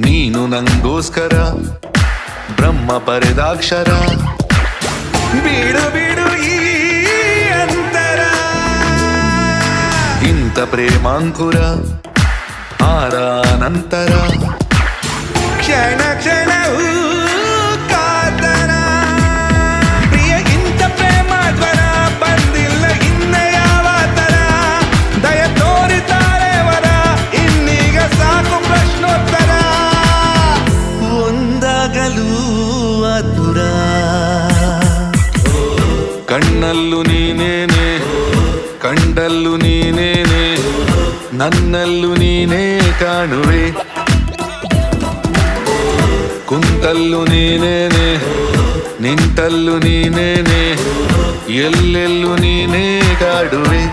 ನೀನು ನಂಗೋಸ್ಕರ ಬ್ರಹ್ಮ ಪರೆದಾಕ್ಷರ. ಬೀಡು ಬೀಡು ಈ ಅಂತರ. ಇಂಥ ಪ್ರೇಮಾಂಕುರ ಆರಾನಂತರ. ಕ್ಷಣ ಕ್ಷಣವೂ ಕಣ್ಣಲ್ಲೂ ನೀನೇನೆ ಕಂಡಲ್ಲೂ ನೀನೇನೆ ನನ್ನಲ್ಲೂ ನೀನೇ ಕಾಣುವೆ ಕುಂತಲ್ಲೂ ನೀನೇನೆ ನಿಂತಲ್ಲೂ ನೀನೇನೆ ಎಲ್ಲೆಲ್ಲೂ ನೀನೇ ಕಾಡುವೆ